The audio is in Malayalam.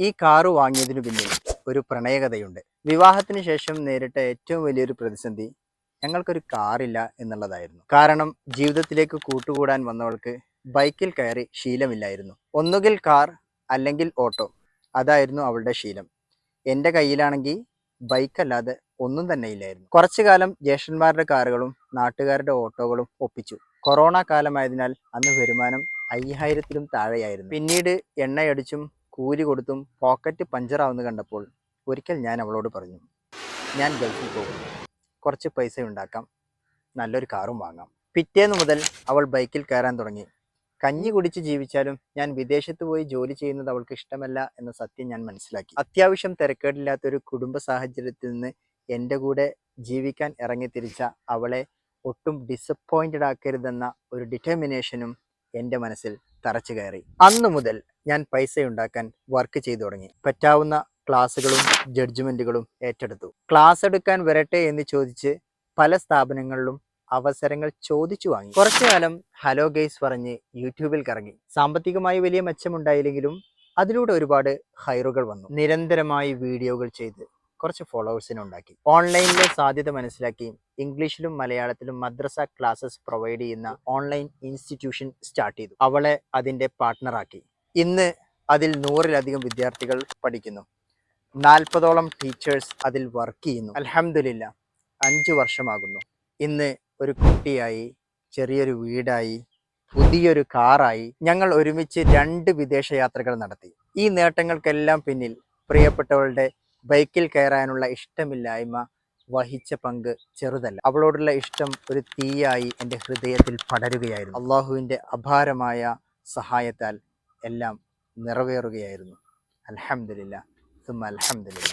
ഈ കാറ് വാങ്ങിയതിനു പിന്നിൽ ഒരു പ്രണയകഥയുണ്ട്. വിവാഹത്തിന് ശേഷം നേരിട്ട ഏറ്റവും വലിയൊരു പ്രതിസന്ധി ഞങ്ങൾക്കൊരു കാറില്ല എന്നുള്ളതായിരുന്നു. കാരണം ജീവിതത്തിലേക്ക് കൂട്ടുകൂടാൻ വന്നവൾക്ക് ബൈക്കിൽ കയറി ശീലമില്ലായിരുന്നു. ഒന്നുകിൽ കാർ അല്ലെങ്കിൽ ഓട്ടോ അതായിരുന്നു അവളുടെ ശീലം. എന്റെ കയ്യിലാണെങ്കിൽ ബൈക്കല്ലാതെ ഒന്നും തന്നെ ഇല്ലായിരുന്നു. കുറച്ചു കാലം ജ്യേഷ്ഠന്മാരുടെ കാറുകളും നാട്ടുകാരുടെ ഓട്ടോകളും ഒപ്പിച്ചു. കൊറോണ കാലമായതിനാൽ അന്ന് വരുമാനം അയ്യായിരത്തിലും താഴെയായിരുന്നു. പിന്നീട് എണ്ണയടിച്ചും കൂലി കൊടുത്തും പോക്കറ്റ് പഞ്ചറാവുന്ന കണ്ടപ്പോൾ ഒരിക്കൽ ഞാൻ അവളോട് പറഞ്ഞു ഞാൻ ഗൾഫിൽ പോകും കുറച്ച് പൈസ ഉണ്ടാക്കാം. നല്ലൊരു കാറും വാങ്ങാം. പിറ്റേന്ന് മുതൽ അവൾ ബൈക്കിൽ കയറാൻ തുടങ്ങി. കഞ്ഞി കുടിച്ച് ജീവിച്ചാലും ഞാൻ വിദേശത്ത് പോയി ജോലി ചെയ്യുന്നത് അവൾക്ക് ഇഷ്ടമല്ല എന്ന സത്യം ഞാൻ മനസ്സിലാക്കി. അത്യാവശ്യം തിരക്കേടില്ലാത്ത ഒരു കുടുംബ സാഹചര്യത്തിൽ നിന്ന് എന്റെ കൂടെ ജീവിക്കാൻ ഇറങ്ങി തിരിച്ച അവളെ ഒട്ടും ഡിസപ്പോയിന്റഡ് ആക്കരുതെന്ന ഒരു ഡിറ്റർമിനേഷനും എന്റെ മനസ്സിൽ തറച്ചു കയറി. അന്നു മുതൽ ഞാൻ പൈസ ഉണ്ടാക്കാൻ വർക്ക് ചെയ്തു തുടങ്ങി. പറ്റാവുന്ന ക്ലാസ്സുകളും ജഡ്ജ്മെന്റുകളും ഏറ്റെടുത്തു. ക്ലാസ് എടുക്കാൻ വരട്ടെ എന്ന് ചോദിച്ച് പല സ്ഥാപനങ്ങളിലും അവസരങ്ങൾ ചോദിച്ചു വാങ്ങി. കുറച്ചു കാലം ഹലോ ഗെയ്സ് പറഞ്ഞ് യൂട്യൂബിൽ കറങ്ങി. സാമ്പത്തികമായി വലിയ മെച്ചമുണ്ടായില്ലെങ്കിലും അതിലൂടെ ഒരുപാട് ഹൈറുകൾ വന്നു. നിരന്തരമായി വീഡിയോകൾ ചെയ്ത് കുറച്ച് ഫോളോവേഴ്സിനെ ഉണ്ടാക്കി. ഓൺലൈനിലെ സാധ്യത മനസ്സിലാക്കി ഇംഗ്ലീഷിലും മലയാളത്തിലും മദ്രസ ക്ലാസ്സസ് പ്രൊവൈഡ് ചെയ്യുന്ന ഓൺലൈൻ ഇൻസ്റ്റിറ്റ്യൂഷൻ സ്റ്റാർട്ട് ചെയ്തു. അവളെ അതിന്റെ പാർട്ട്ണറാക്കി. ഇന്ന് അതിൽ നൂറിലധികം വിദ്യാർത്ഥികൾ പഠിക്കുന്നു. നാൽപ്പതോളം ടീച്ചേഴ്സ് അതിൽ വർക്ക് ചെയ്യുന്നു. അലഹമില്ല അഞ്ച് വർഷമാകുന്നു. ഇന്ന് ഒരു കുട്ടിയായി ചെറിയൊരു വീടായി പുതിയൊരു കാറായി ഞങ്ങൾ ഒരുമിച്ച് രണ്ട് വിദേശ യാത്രകൾ നടത്തി. ഈ നേട്ടങ്ങൾക്കെല്ലാം പിന്നിൽ പ്രിയപ്പെട്ടവളുടെ ബൈക്കിൽ കയറാനുള്ള ഇഷ്ടമില്ലായ്മ വഹിച്ച പങ്ക് ചെറുതല്ല. അവളോടുള്ള ഇഷ്ടം ഒരു തീയായി എന്റെ ഹൃദയത്തിൽ പടരുകയായിരുന്നു. അള്ളാഹുവിന്റെ അപാരമായ സഹായത്താൽ എല്ലാം നിറവേറുകയായിരുന്നു. അലഹമില്ല സുമ അൽഹംദുലില്ല